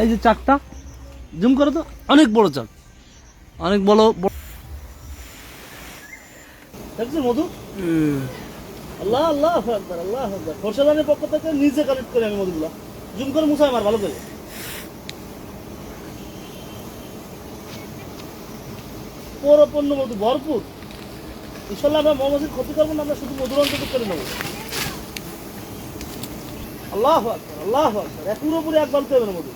এই যে চাকটা জুম করো তো। অনেক বড় চাক। অনেক বড়। দেখছ মধু? আল্লাহ আল্লাহ আকবার আল্লাহ আকবার। খরসাদানের পক্ষ থেকে নিজে কালেক্ট করে আমি মধুগুলা। জুম করে মুছাই আমার ভালো করে। পরিপূর্ণ মধু ভরপুর। ইনশাল্লাহ আমরা মৌমাছির ক্ষতি করব না আমরা শুধু মধুর অন্তত করে নেব। আল্লাহ আকবার আল্লাহ আকবার। এক পুরোপুরি এক বালতে হবে না মধু।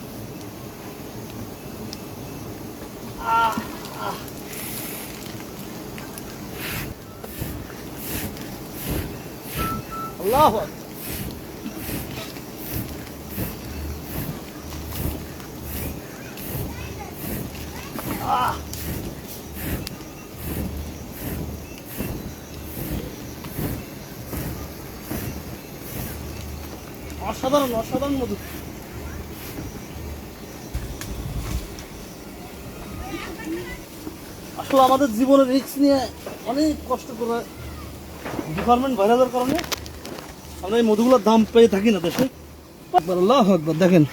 আহ। আল্লাহ আকবার। আহ অসাধারণ অসাধারণ মধু আসলে আমাদের জীবনের রিস্ক নিয়ে অনেক কষ্ট করে ডিপার্টমেন্ট ভাইরালের কারণে আমরা এই মধুগুলোর দাম পেয়ে থাকি না দেশে। একবার আল্লাহ একবার দেখেন।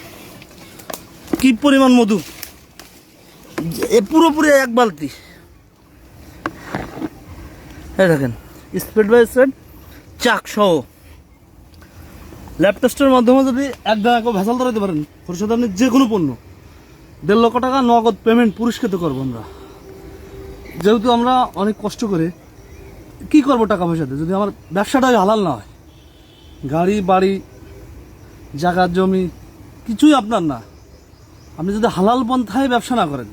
কি পরিমাণ মধু? এ পুরোপুরি এক বালতি। হ্যাঁ দেখেন স্পিড বাই স্পিড চাক সহ। ল্যাব টেস্টের মাধ্যমে যদি এক কেউ ভেজাল ধরাতে পারেন পরিষদ আপনি যে কোনো পণ্য, দেড় লক্ষ টাকা নগদ পেমেন্ট পুরস্কৃত করব আমরা। যেহেতু আমরা অনেক কষ্ট করে কি করব টাকা পয়সাতে? যদি আমার ব্যবসাটাই হালাল না হয়, গাড়ি, বাড়ি জায়গা জমি, কিছুই আপনার না। আপনি যদি হালাল পন্থায় ব্যবসা না করেন